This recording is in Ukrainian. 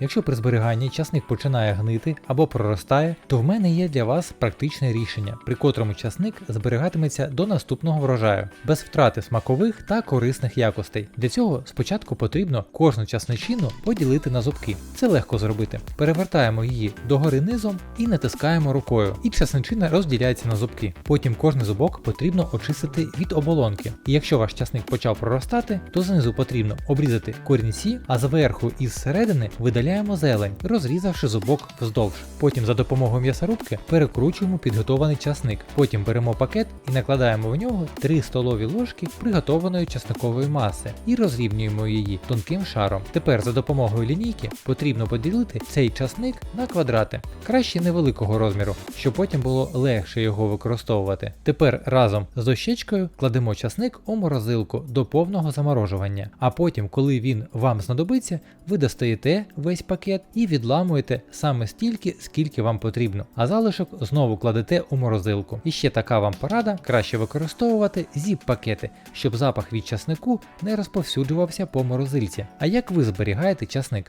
Якщо при зберіганні часник починає гнити або проростає, то в мене є для вас практичне рішення, при котрому часник зберігатиметься до наступного врожаю, без втрати смакових та корисних якостей. Для цього спочатку потрібно кожну часничину поділити на зубки. Це легко зробити. Перевертаємо її догори низом і натискаємо рукою. І часничина розділяється на зубки. Потім кожний зубок потрібно очистити від оболонки. І якщо ваш часник почав проростати, то знизу потрібно обрізати корінці, а зверху і зсередини видаляємо зелень, розрізавши зубок вздовж. Потім за допомогою м'ясорубки перекручуємо підготований часник. Потім беремо пакет і накладаємо в нього 3 столові ложки приготованої часникової маси і розрівнюємо її тонким шаром. Тепер за допомогою лінійки потрібно поділити цей часник на квадрати, краще невеликого розміру, щоб потім було легше його використовувати. Тепер разом з дощечкою кладемо часник у морозилку до повного заморожування, а потім, коли він вам знадобиться, ви достаєте весь пакет і відламуєте саме стільки, скільки вам потрібно, а залишок знову кладете у морозилку. І ще така вам порада: краще використовувати зіп-пакети, щоб запах від часнику не розповсюджувався по морозильці. А як ви зберігаєте часник?